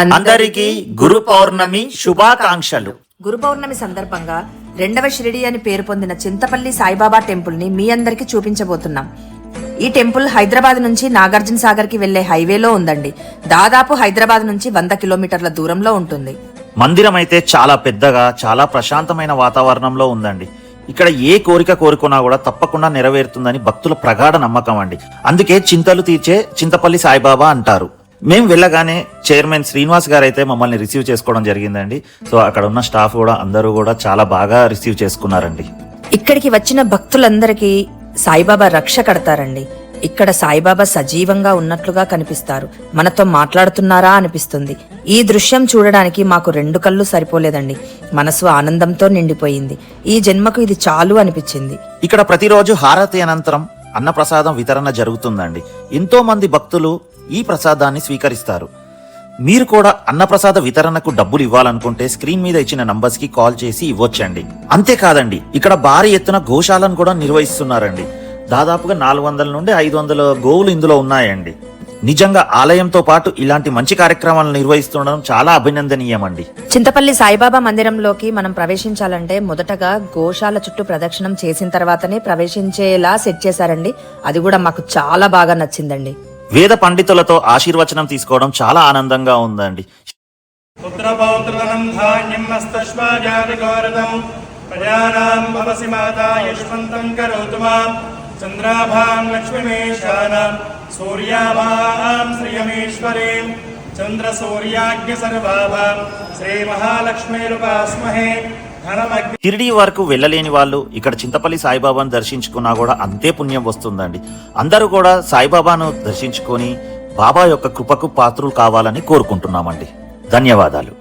అందరికీ గురు పౌర్ణమి శుభాకాంక్షలు. గురు పౌర్ణమి సందర్భంగా రెండవ షిరిడి అని పేరు పొందిన చింతపల్లి సాయిబాబా టెంపుల్ని మీ అందరికి చూపించబోతున్నాం. ఈ టెంపుల్ హైదరాబాద్ నుంచి నాగార్జున సాగర్కి వెళ్ళే హైవేలో ఉందండి. దాదాపు హైదరాబాద్ నుంచి వంద కిలోమీటర్ల దూరంలో ఉంటుంది. మందిరం అయితే చాలా పెద్దగా చాలా ప్రశాంతమైన వాతావరణంలో ఉందండి. ఇక్కడ ఏ కోరిక కోరుకున్నా కూడా తప్పకుండా నెరవేరుతుందని భక్తుల ప్రగాఢ నమ్మకం అండి. అందుకే చింతలు తీర్చే చింతపల్లి సాయిబాబా అంటారు. మేము వెళ్ళగానే చైర్మన్ శ్రీనివాస్ గారు అయితే మమ్మల్ని రిసీవ్ చేసుకోవడం జరిగిందండి. సో అక్కడ ఉన్న స్టాఫ్ కూడా అందరూ కూడా చాలా బాగా రిసీవ్ చేసుకున్నారండి. ఇక్కడికి వచ్చిన భక్తులందరికీ సాయిబాబా రక్ష కడతారండి. ఇక్కడ సాయిబాబా సజీవంగా ఉన్నట్లుగా కనిపిస్తారు. మనతో మాట్లాడుతున్నారా అనిపిస్తుంది. ఈ దృశ్యం చూడడానికి మాకు రెండు కళ్ళు సరిపోలేదండి. మనసు ఆనందంతో నిండిపోయింది. ఈ జన్మకు ఇది చాలు అనిపించింది. ఇక్కడ ప్రతిరోజు హారతి అనంతరం అన్నప్రసాదం వితరణ జరుగుతుందండి. ఎంతో మంది భక్తులు ఈ ప్రసాదాన్ని స్వీకరిస్తారు. మీరు కూడా అన్నప్రసాద వితరణకు డబ్బులు ఇవ్వాలనుకుంటే స్క్రీన్ మీద ఇచ్చిన నంబర్స్కి కాల్ చేసి ఇవ్వొచ్చండి. అంతేకాదండి ఇక్కడ భారీ ఎత్తున గోశాలను కూడా నిర్వహిస్తున్నారండి. దాదాపుగా నాలుగు వందల నుండి ఐదు వందల గోవులు ఇందులో ఉన్నాయండి. నిజంగా ఆలయంతో పాటు ఇలాంటి మంచి కార్యక్రమాలను నిర్వహిస్తుండడం చాలా అభినందనీయమండి. చింతపల్లి సాయిబాబా మందిరంలోకి మనం ప్రవేశించాలంటే మొదటగా గోశాల చుట్టూ ప్రదక్షిణం చేసిన తర్వాతనే ప్రవేశించేలా సెట్ చేశారండి. అది కూడా మాకు చాలా బాగా నచ్చిందండి. వేద పండితులతో ఆశీర్వచనం తీసుకోవడం చాలా ఆనందంగా ఉందండి. పుత్రపౌత్రధనం ధాన్యం మస్తశ్వాజాతిగౌరవం ప్రజానాం భవసి మాతా యశ్వంతం చంద్రాభాం లక్ష్మీమేషానాం. సూర్యాభాం శ్రియమేశ్వరీం. చంద్రసూర్యాజ్ఞ సర్వాభాం శ్రీమహాలక్ష్మీరుపాస్మహే. షిరిడి వరకు వెళ్ళలేని వాళ్ళు ఇక్కడ చింతపల్లి సాయిబాబాను దర్శించుకున్నా కూడా అంతే పుణ్యం వస్తుందండి. అందరూ కూడా సాయిబాబాను దర్శించుకొని బాబా యొక్క కృపకు పాత్రులు కావాలని కోరుకుంటున్నామండి. ధన్యవాదాలు.